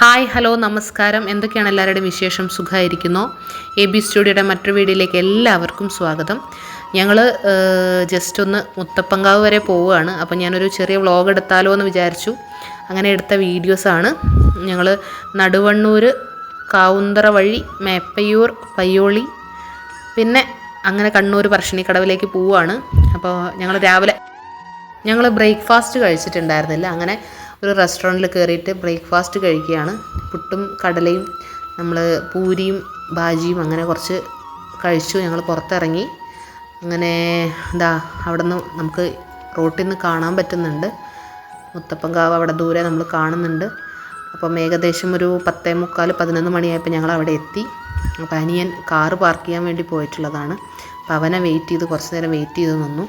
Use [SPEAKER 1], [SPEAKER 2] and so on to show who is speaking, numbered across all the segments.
[SPEAKER 1] Hi hello നമസ്കാരം. എന്തൊക്കെയാണ് എല്ലാവരുടെയും വിശേഷം? സുഖമായിരിക്കുന്നു. എ ബി സ്റ്റുഡിയോയുടെ മറ്റൊരു വീഡിയോയിലേക്ക് എല്ലാവർക്കും സ്വാഗതം. ഞങ്ങൾ ജസ്റ്റ് ഒന്ന് മുത്തപ്പങ്കാവ് വരെ പോവുകയാണ്. അപ്പോൾ ഞാനൊരു ചെറിയ വ്ളോഗ് എടുത്താലോ എന്ന് വിചാരിച്ചു. അങ്ങനെ എടുത്ത വീഡിയോസാണ് ഞങ്ങൾ നടുവണ്ണൂർ കാവുന്തറ വഴി മേപ്പയ്യൂർ പയ്യോളി പിന്നെ അങ്ങനെ കണ്ണൂർ പറശ്ശിനിക്കടവിലേക്ക് പോവുകയാണ്. അപ്പോൾ ഞങ്ങൾ രാവിലെ ഞങ്ങൾ ബ്രേക്ക്ഫാസ്റ്റ് കഴിച്ചിട്ടുണ്ടായിരുന്നില്ല. അങ്ങനെ ഒരു റെസ്റ്റോറന്റിൽ കയറിയിട്ട് ബ്രേക്ക്ഫാസ്റ്റ് കഴിക്കുകയാണ്. പുട്ടും കടലയും നമ്മൾ പൂരിയും ബാജിയും അങ്ങനെ കുറച്ച് കഴിച്ചു. ഞങ്ങൾ പുറത്തിറങ്ങി. അങ്ങനെ എന്താ അവിടെ നിന്ന് നമുക്ക് റോട്ടിൽ നിന്ന് കാണാൻ പറ്റുന്നുണ്ട്. മുത്തപ്പൻകാവ് അവിടെ ദൂരെ നമ്മൾ കാണുന്നുണ്ട്. അപ്പം ഏകദേശം ഒരു പത്തേ മുക്കാൽ പതിനൊന്ന് മണിയായപ്പോൾ ഞങ്ങൾ അവിടെ എത്തി. അപ്പോൾ അനിയൻ കാറ് പാർക്ക് ചെയ്യാൻ വേണ്ടി പോയിട്ടുള്ളതാണ്. അപ്പോൾ അവനെ വെയിറ്റ് ചെയ്ത് കുറച്ച് നേരം വെയിറ്റ് ചെയ്ത് നിന്നു.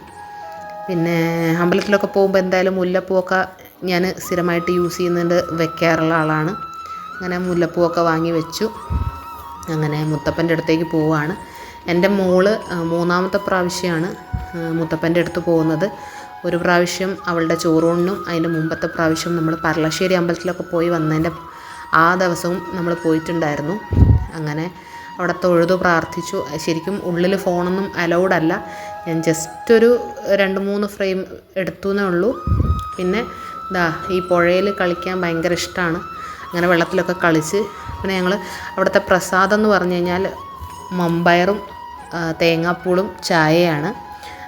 [SPEAKER 1] പിന്നെ അമ്പലത്തിലൊക്കെ പോകുമ്പോൾ എന്തായാലും മുല്ലപ്പൂവൊക്കെ ഞാൻ സ്ഥിരമായിട്ട് യൂസ് ചെയ്യുന്നുണ്ട് വെക്കാറുള്ള ആളാണ്. അങ്ങനെ മുല്ലപ്പൂവൊക്കെ വാങ്ങി വെച്ചു. അങ്ങനെ മുത്തപ്പന്റെ അടുത്തേക്ക് പോവുകയാണ്. എന്റെ മോൾ മൂന്നാമത്തെ പ്രാവശ്യമാണ് മുത്തപ്പന്റെ അടുത്ത് പോകുന്നത്. ഒരു പ്രാവശ്യം അവളുടെ ചോറൂണിനും അതിന്റെ മുമ്പത്തെ പ്രാവശ്യം നമ്മൾ പറളശ്ശേരി അമ്പലത്തിലൊക്കെ പോയി വന്നതിന്റെ ആ ദിവസവും നമ്മൾ പോയിട്ടുണ്ടായിരുന്നു. അങ്ങനെ അവിടെ തൊഴുതു പ്രാർത്ഥിച്ചു. ശരിക്കും ഉള്ളിൽ ഫോണൊന്നും അലൗഡ് അല്ല. ഞാൻ ജസ്റ്റ് ഒരു രണ്ട് മൂന്ന് ഫ്രെയിം എടുത്തു എന്നേ ഉള്ളൂ. പിന്നെ ഇതാ ഈ പുഴയിൽ കളിക്കാൻ ഭയങ്കര ഇഷ്ടമാണ് അങ്ങനെ വെള്ളത്തിലൊക്കെ കളിച്ച് പിന്നെ ഞങ്ങൾ അവിടുത്തെ പ്രസാദം എന്ന് പറഞ്ഞു കഴിഞ്ഞാൽ മമ്പയറും തേങ്ങാപ്പൂളും ചായയാണ്.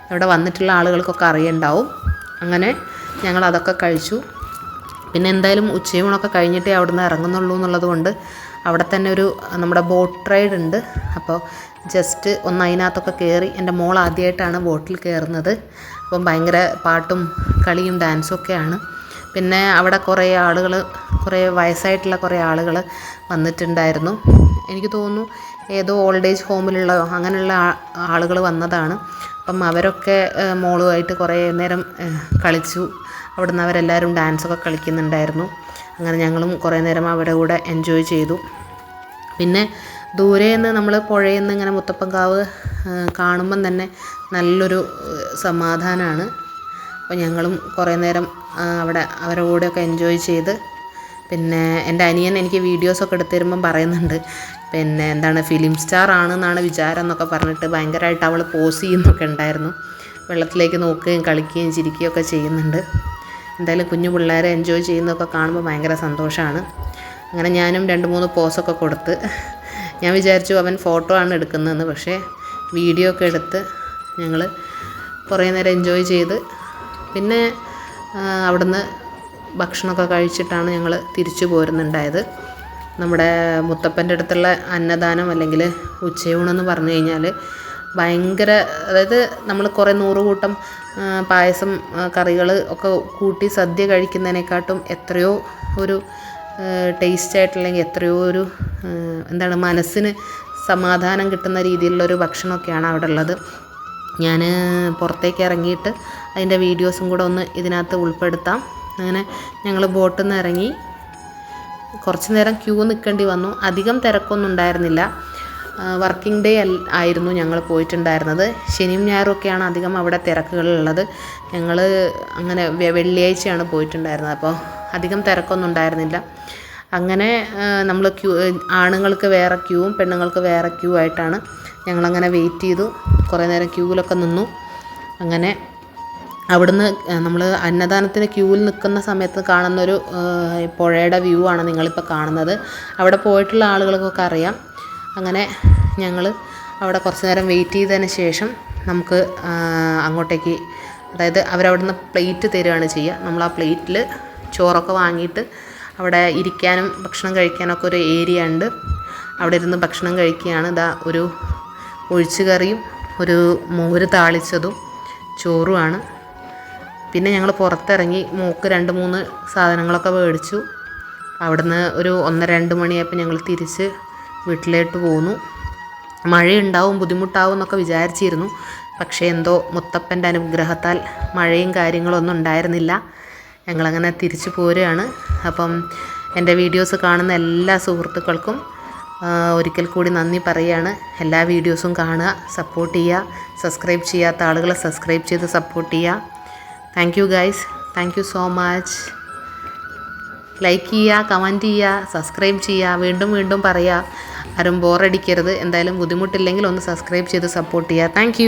[SPEAKER 1] അവിടെ വന്നിട്ടുള്ള ആളുകൾക്കൊക്കെ അറിയുണ്ടാവും. അങ്ങനെ ഞങ്ങൾ അതൊക്കെ കഴിച്ചു. പിന്നെ എന്തായാലും ഉച്ചയൂണൊക്കെ കഴിഞ്ഞിട്ടേ അവിടുന്ന് ഇറങ്ങുന്നുള്ളൂ എന്നുള്ളത് കൊണ്ട് അവിടെ തന്നെ ഒരു നമ്മുടെ ബോട്ട് റൈഡ് ഉണ്ട്. അപ്പോൾ ജസ്റ്റ് ഒന്ന് അതിനകത്തൊക്കെ കയറി എന്റെ മോൾ ആദ്യമായിട്ടാണ് ബോട്ടിൽ കയറുന്നത്. അപ്പം ഭയങ്കര പാട്ടും കളിയും ഡാൻസും ഒക്കെയാണ്. പിന്നെ അവിടെ കുറേ ആളുകൾ കുറേ വയസ്സായിട്ടുള്ള കുറേ ആളുകൾ വന്നിട്ടുണ്ടായിരുന്നു. എനിക്ക് തോന്നുന്നു ഏതോ ഓൾഡ് ഏജ് ഹോമിലുള്ള അങ്ങനെയുള്ള ആളുകൾ വന്നതാണ്. അപ്പം അവരൊക്കെ മോളുമായിട്ട് കുറേ നേരം കളിച്ചു. അവിടുന്ന് അവരെല്ലാവരും ഡാൻസൊക്കെ കളിക്കുന്നുണ്ടായിരുന്നു. അങ്ങനെ ഞങ്ങളും കുറേ നേരം അവരുടെ കൂടെ എൻജോയ് ചെയ്തു. പിന്നെ ദൂരെ നിന്ന് നമ്മൾ പുഴയിൽ നിന്ന് ഇങ്ങനെ മുത്തപ്പൻകാവ് കാണുമ്പം തന്നെ നല്ലൊരു സമാധാനമാണ് അപ്പോൾ ഞങ്ങളും കുറേ നേരം അവിടെ അവരുടെ കൂടെയൊക്കെ എൻജോയ് ചെയ്ത് പിന്നെ എന്റെ അനിയൻ എനിക്ക് വീഡിയോസൊക്കെ എടുത്തു തരുമ്പം പറയുന്നുണ്ട് പിന്നെ എന്താണ് ഫിലിം സ്റ്റാർ ആണെന്നാണ് വിചാരം എന്നൊക്കെ പറഞ്ഞിട്ട് ഭയങ്കരമായിട്ട് അവൾ പോസ് ചെയ്യുന്നൊക്കെ ഉണ്ടായിരുന്നു. വെള്ളത്തിലേക്ക് നോക്കുകയും കളിക്കുകയും ചിരിക്കുകയും ഒക്കെ ചെയ്യുന്നുണ്ട്. എന്തായാലും കുഞ്ഞു പിള്ളേരെ എൻജോയ് ചെയ്യുന്നതൊക്കെ കാണുമ്പോൾ ഭയങ്കര സന്തോഷമാണ്. അങ്ങനെ ഞാനും രണ്ട് മൂന്ന് പോസൊക്കെ കൊടുത്ത് ഞാൻ വിചാരിച്ചു അവൻ ഫോട്ടോ ആണ് എടുക്കുന്നതെന്ന് പക്ഷേ വീഡിയോ ഒക്കെ എടുത്ത് ഞങ്ങൾ കുറേ നേരം എൻജോയ് ചെയ്ത് പിന്നെ അവിടുന്ന് ഭക്ഷണമൊക്കെ കഴിച്ചിട്ടാണ് ഞങ്ങൾ തിരിച്ചു പോരുന്നുണ്ടായത്. നമ്മുടെ മുത്തപ്പന്റെ അടുത്തുള്ള അന്നദാനം അല്ലെങ്കിൽ ഉച്ചയൂണെന്ന് പറഞ്ഞു കഴിഞ്ഞാൽ ഭയങ്കര അതായത് നമ്മൾ കുറേ നൂറ് കൂട്ടം പായസം കറികൾ ഒക്കെ കൂട്ടി സദ്യ കഴിക്കുന്നതിനെക്കാട്ടും എത്രയോ ഒരു ടേസ്റ്റ് അല്ലെങ്കിൽ എത്രയോ ഒരു എന്താണ് മനസ്സിന് സമാധാനം കിട്ടുന്ന രീതിയിലുള്ള ഒരു ഭക്ഷണമൊക്കെയാണ് അവിടെ ഉള്ളത്. ഞാൻ പുറത്തേക്ക് ഇറങ്ങിയിട്ട് അതിന്റെ വീഡിയോസും കൂടെ ഒന്ന് ഇതിനകത്ത് ഉൾപ്പെടുത്താം. അങ്ങനെ ഞങ്ങൾ ബോട്ടിൽ നിന്ന് ഇറങ്ങി കുറച്ച് നേരം ക്യൂ നിൽക്കേണ്ടി വന്നു. അധികം തിരക്കൊന്നും ഉണ്ടായിരുന്നില്ല. വർക്കിംഗ് ഡേ ആയിരുന്നു ഞങ്ങൾ പോയിട്ടുണ്ടായിരുന്നത്. ശനിയും ഞായറും ഒക്കെയാണ് അധികം അവിടെ തിരക്കുകളുള്ളത് ഞങ്ങൾ അങ്ങനെ വെള്ളിയാഴ്ചയാണ് പോയിട്ടുണ്ടായിരുന്നത്. അപ്പോൾ അധികം തിരക്കൊന്നും ഉണ്ടായിരുന്നില്ല. അങ്ങനെ നമ്മൾ ക്യൂ ആണുങ്ങൾക്ക് വേറെ ക്യൂവും പെണ്ണുങ്ങൾക്ക് വേറെ ക്യൂ ആയിട്ടാണ് ഞങ്ങളങ്ങനെ വെയിറ്റ് ചെയ്തു. കുറേ നേരം ക്യൂവിലൊക്കെ നിന്നു. അങ്ങനെ അവിടുന്ന് നമ്മൾ അന്നദാനത്തിന് ക്യൂവിൽ നിൽക്കുന്ന സമയത്ത് കാണുന്നൊരു പുഴയുടെ വ്യൂ ആണ് നിങ്ങളിപ്പോൾ കാണുന്നത്. അവിടെ പോയിട്ടുള്ള ആളുകൾക്കൊക്കെ അറിയാം. അങ്ങനെ ഞങ്ങൾ അവിടെ കുറച്ച് നേരം വെയിറ്റ് ചെയ്തതിന് ശേഷം നമുക്ക് അങ്ങോട്ടേക്ക് അതായത് അവരവിടുന്ന് പ്ലേറ്റ് തരികയാണ് ചെയ്യുക. നമ്മൾ ആ പ്ലേറ്റിൽ ചോറൊക്കെ വാങ്ങിയിട്ട് അവിടെ ഇരിക്കാനും ഭക്ഷണം കഴിക്കാനൊക്കെ ഒരു ഏരിയ ഉണ്ട്. അവിടെ ഇരുന്ന് ഭക്ഷണം കഴിക്കുകയാണ്. ഇതാ ഒരു ഒഴിച്ചുകറിയും ഒരു മോര് താളിച്ചതും ചോറുമാണ്. പിന്നെ ഞങ്ങൾ പുറത്തിറങ്ങി മൂക്ക് രണ്ട് മൂന്ന് സാധനങ്ങളൊക്കെ മേടിച്ചു. അവിടുന്ന് ഒരു ഒന്നര രണ്ട് മണിയായപ്പോൾ ഞങ്ങൾ തിരിച്ച് വീട്ടിലോട്ട് പോന്നു. മഴയുണ്ടാവും ബുദ്ധിമുട്ടാവും എന്നൊക്കെ വിചാരിച്ചിരുന്നു. പക്ഷേ എന്തോ മുത്തപ്പന്റെ അനുഗ്രഹത്താൽ മഴയും കാര്യങ്ങളൊന്നും ഉണ്ടായിരുന്നില്ല. ഞങ്ങളങ്ങനെ തിരിച്ചു പോരുകയാണ്. അപ്പം എന്റെ വീഡിയോസ് കാണുന്ന എല്ലാ സുഹൃത്തുക്കൾക്കും ഒരിക്കൽ കൂടി നന്ദി പറയുകയാണ് എല്ലാ വീഡിയോസും കാണുക സപ്പോർട്ട് ചെയ്യുക സബ്സ്ക്രൈബ് ചെയ്യാത്ത ആളുകളെ സബ്സ്ക്രൈബ് ചെയ്ത് സപ്പോർട്ട് ചെയ്യുക. Thank you guys thank you so much like ചെയ്യുക കമന്റ് ചെയ്യുക സബ്സ്ക്രൈബ് ചെയ്യുക വീണ്ടും വീണ്ടും പറയുക. ആരും ബോറടിക്കരുത് എന്തായാലും ബുദ്ധിമുട്ടില്ലെങ്കിൽ ഒന്ന് സബ്സ്ക്രൈബ് ചെയ്ത് സപ്പോർട്ട് ചെയ്യുക. താങ്ക്